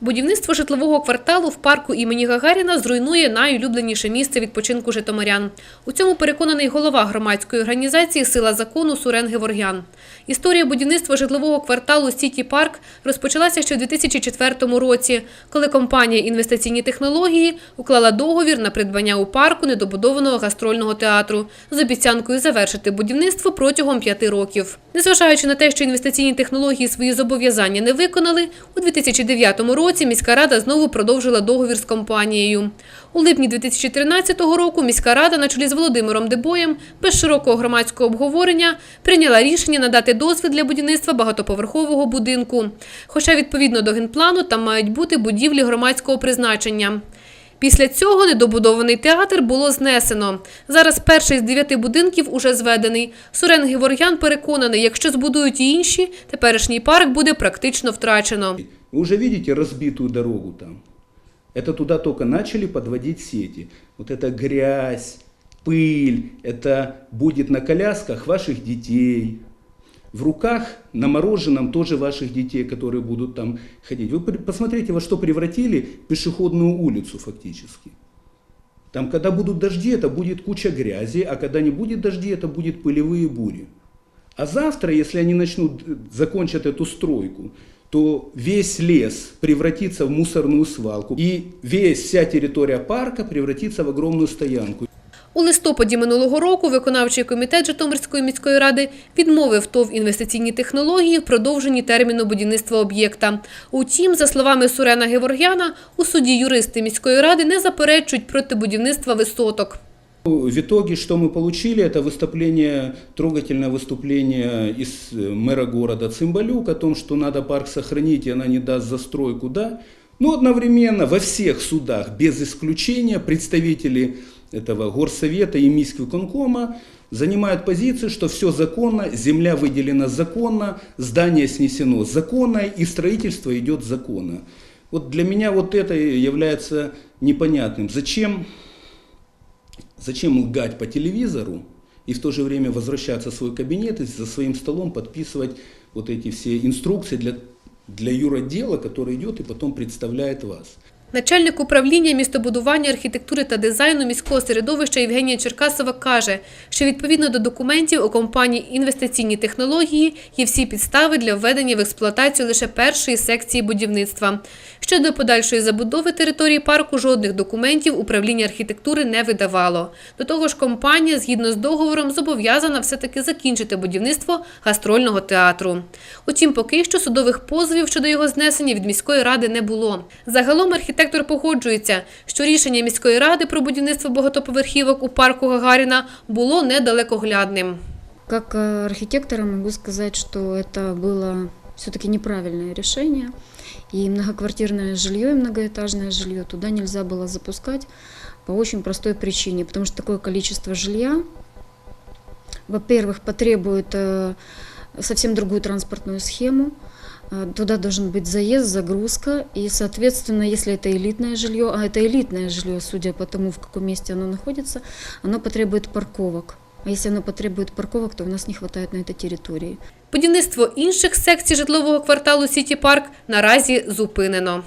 Будівництво житлового кварталу в парку імені Гагаріна зруйнує найулюбленіше місце відпочинку житомирян. У цьому переконаний голова громадської організації Сила закону Сурен Геворгян. Історія будівництва житлового кварталу Сіті Парк розпочалася ще у 2004 році, коли компанія інвестиційні технології уклала договір на придбання у парку недобудованого гастрольного театру з обіцянкою завершити будівництво протягом п'яти років. Незважаючи на те, що інвестиційні технології свої зобов'язання не виконали, у 2009 році міська рада знову продовжила договір з компанією. У липні 2013 року міська рада на чолі з Володимиром Дебоєм без широкого громадського обговорення прийняла рішення надати дозвіл для будівництва багатоповерхового будинку. Хоча відповідно до генплану там мають бути будівлі громадського призначення. Після цього недобудований театр було знесено. Зараз перший з дев'яти будинків уже зведений. Сурен Геворгян переконаний, якщо збудують і інші, теперішній парк буде практично втрачено. Вы уже видите разбитую дорогу там. Это туда только начали подводить сети. Вот эта грязь, пыль, это будет на колясках ваших детей. В руках на мороженом тоже ваших детей, которые будут там ходить. Вы посмотрите, во что превратили пешеходную улицу фактически. Там, когда будут дожди, это будет куча грязи, а когда не будет дождей, это будет пылевые бури. А завтра, если они начнут, э, закончат эту стройку, то весь лес превратится в мусорную свалку, и весь, вся территория парка превратится в огромную стоянку. У листопаді минулого року виконавчий комітет Житомирської міської ради відмовив ТОВ інвестиційні технології в продовженні терміну будівництва об'єкта. Утім, за словами Сурена Геворгяна, у суді юристи міської ради не заперечують проти будівництва висоток. В итоге, что мы получили, это выступление, трогательное выступление из э, мэра города Цимбалюк о том, что надо парк сохранить, и она не даст застройку, да. Но одновременно во всех судах, без исключения, представители этого горсовета и Мисквиконкома занимают позицию, что все законно, земля выделена законно, здание снесено законно, и строительство идет законно. Вот для меня вот это является непонятным. Зачем Зачем лгать по телевизору и в то же время возвращаться в свой кабинет и за своим столом подписывать вот эти все инструкции для, для юродела, который идет и потом представляет вас. Начальник управління містобудування, архітектури та дизайну міського середовища Євгенія Черкасова каже, що відповідно до документів у компанії інвестиційні технології є всі підстави для введення в експлуатацію лише першої секції будівництва. Щодо подальшої забудови території парку жодних документів управління архітектури не видавало. До того ж, компанія, згідно з договором, зобов'язана все-таки закінчити будівництво гастрольного театру. Утім, поки що судових позовів щодо його знесення від міської ради не було. Загалом архітектор погоджується, що рішення міської ради про будівництво багатоповерхівок у парку Гагаріна було недалекоглядним. Как э, архитектора могу сказать, что это было Все-таки неправильное решение. И многоквартирное жилье, и многоэтажное жилье туда нельзя было запускать по очень простой причине. Потому что такое количество жилья, во-первых, потребует э, совсем другую транспортную схему. Э, Туда должен быть заезд, загрузка. И, соответственно, если это элитное жилье, а это элитное жилье, судя по тому, в каком месте оно находится, оно потребует парковок. А если оно потребует парковок, то у нас не хватает на это территории. Будівництво інших секцій житлового кварталу Сіті Парк наразі зупинено.